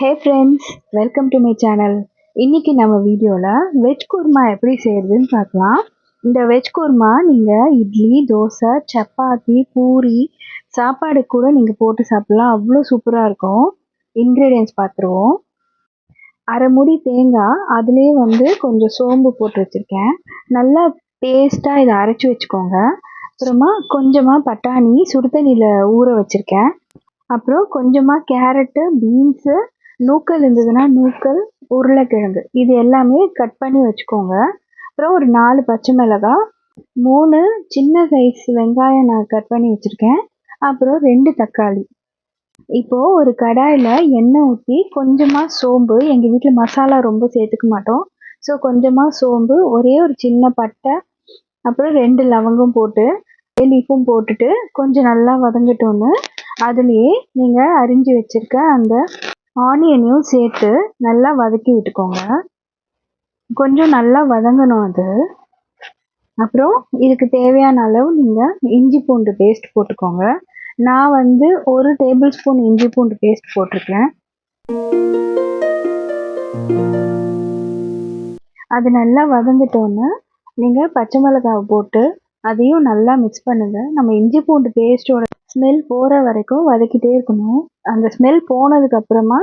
Hey friends welcome to my channel இன்றைக்கி நம்ம வீடியோவில் வெஜ் குருமா எப்படி செய்கிறதுன்னு பார்க்கலாம். இந்த வெஜ் குருமா நீங்கள் இட்லி தோசை சப்பாத்தி பூரி சாப்பாடு கூட நீங்கள் போட்டு சாப்பிட்லாம். அவ்வளோ சூப்பராக இருக்கும். இன்க்ரீடியன்ஸ் பார்த்துருவோம். அரை முடி தேங்காய் அதுலேயே வந்து கொஞ்சம் சோம்பு போட்டு வச்சுருக்கேன். நல்லா பேஸ்ட்டாக இதை அரைச்சி வச்சுக்கோங்க. அப்புறமா கொஞ்சமாக பட்டாணி சுடுதண்ணியில் ஊற வச்சுருக்கேன். அப்புறம் கொஞ்சமாக கேரட்டு பீன்ஸு நூக்கல் இருந்ததுன்னா நூக்கல் உருளைக்கிழங்கு. இது எல்லாமே கட் பண்ணி வச்சுக்கோங்க. அப்புறம் ஒரு நாலு பச்சை மிளகாய் மூணு சின்ன சைஸ் வெங்காயம் நான் கட் பண்ணி வச்சுருக்கேன். அப்புறம் ரெண்டு தக்காளி. இப்போது ஒரு கடாயில் எண்ணெய் ஊற்றி கொஞ்சமாக சோம்பு எங்கள் வீட்டில் மசாலா ரொம்ப சேர்த்துக்க மாட்டோம். ஸோ கொஞ்சமாக சோம்பு ஒரே ஒரு சின்ன பட்டை அப்புறம் ரெண்டு லவங்கம் போட்டு லீஃபும் போட்டுட்டு கொஞ்சம் நல்லா வதங்கிட்டோன்னு அதுலேயே நீங்கள் அரிஞ்சு வச்சுருக்க அந்த ஆனியனையும் சேர்த்து நல்லா வதக்கி விட்டுக்கோங்க. கொஞ்சம் நல்லா வதங்கணும் அது. அப்புறம் இதுக்கு தேவையான அளவு நீங்கள் இஞ்சி பூண்டு பேஸ்ட் போட்டுக்கோங்க. நான் வந்து ஒரு டேபிள் ஸ்பூன் இஞ்சி பூண்டு பேஸ்ட் போட்டிருக்கேன். அது நல்லா வதங்கிட்டோன்னு நீங்கள் பச்சை மிளகாவை போட்டு அதையும் நல்லா மிக்ஸ் பண்ணுங்கள் நம்ம இஞ்சி பூண்டு பேஸ்ட்டோட ஸ்மெல் போகிற வரைக்கும் வதக்கிட்டே இருக்கணும். அந்த ஸ்மெல் போனதுக்கப்புறமா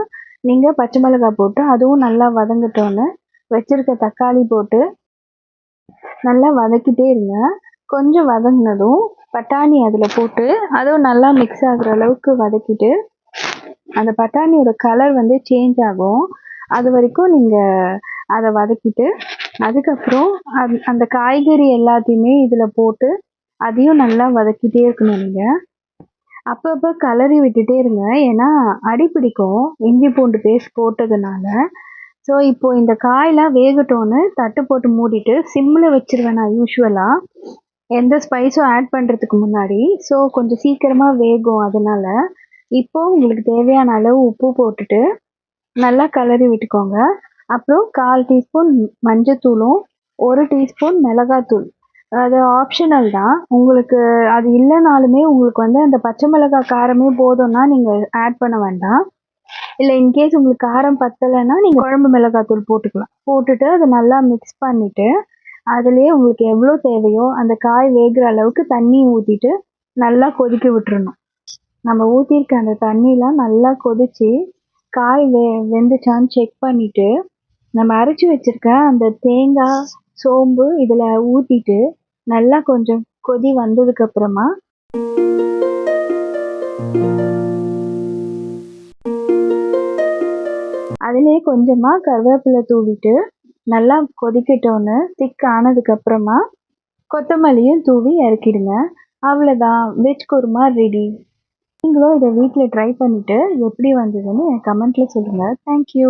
நீங்கள் பச்சை மிளகாய் போட்டு அதுவும் நல்லா வதங்கட்டோன்னு வச்சுருக்க தக்காளி போட்டு நல்லா வதக்கிட்டே இருங்க. கொஞ்சம் வதங்கினதும் பட்டாணி அதில் போட்டு அதுவும் நல்லா மிக்ஸ் ஆகுற அளவுக்கு வதக்கிட்டு அந்த பட்டாணியோட கலர் வந்து சேஞ்ச் ஆகும். அது வரைக்கும் நீங்கள் அதை வதக்கிட்டு அதுக்கப்புறம் அந் அந்த காய்கறி எல்லாத்தையுமே இதில் போட்டு அதையும் நல்லா வதக்கிட்டே இருக்கணும் நீங்கள் அப்பப்போ கலரி விட்டுட்டே இருங்க. ஏன்னா அடி பிடிக்கும். இஞ்சி பூண்டு பேஸ்ட் போட்டதுனால. ஸோ இப்போது இந்த காயெலாம் வேகட்டோன்னு தட்டு போட்டு மூடிட்டு சிம்மில் வச்சுருவேன் நான் யூஸ்வலாக எந்த ஸ்பைஸும் ஆட் பண்ணுறதுக்கு முன்னாடி. ஸோ கொஞ்சம் சீக்கிரமாக வேகும் அதனால். இப்போது உங்களுக்கு தேவையான அளவு உப்பு போட்டுட்டு நல்லா கலரி விட்டுக்கோங்க. அப்புறம் கால் டீஸ்பூன் மஞ்சத்தூளும் ஒரு டீஸ்பூன் மிளகாத்தூள். அது ஆப்ஷனல் தான். உங்களுக்கு அது இல்லைனாலுமே உங்களுக்கு வந்து அந்த பச்சை மிளகாய் காரமே போதும்னா நீங்கள் ஆட் பண்ண வேண்டாம். இல்லை இன்கேஸ் உங்களுக்கு காரம் பத்தலைன்னா நீங்கள் குழம்பு மிளகாத்தூள் போட்டுக்கலாம். போட்டுட்டு அதை நல்லா மிக்ஸ் பண்ணிவிட்டு அதுலேயே உங்களுக்கு எவ்வளோ தேவையோ அந்த காய் வேகிற அளவுக்கு தண்ணி ஊற்றிட்டு நல்லா கொதிக்க விட்டுறணும். நம்ம ஊற்றிருக்க அந்த தண்ணிலாம் நல்லா கொதித்து காய் வெ வெந்துச்சான்னு செக் பண்ணிவிட்டு நம்ம அரைச்சி வச்சுருக்க அந்த தேங்காய் சோம்பு இதில் ஊற்றிட்டு நல்லா கொஞ்சம் கொதி வந்ததுக்கப்புறமா அதிலே கொஞ்சமாக கருவேப்பிலை தூவிட்டு நல்லா கொதிக்கட்டோன்னு திக் ஆனதுக்கப்புறமா கொத்தமல்லியும் தூவி இறக்கிடுங்க. அவ்வளோதான் வெஜ் குருமா ரெடி நீங்களும் இதை வீட்டில் ட்ரை பண்ணிவிட்டு எப்படி வந்ததுன்னு எனக்கு கமெண்ட்டில் சொல்லுங்கள் தேங்க்யூ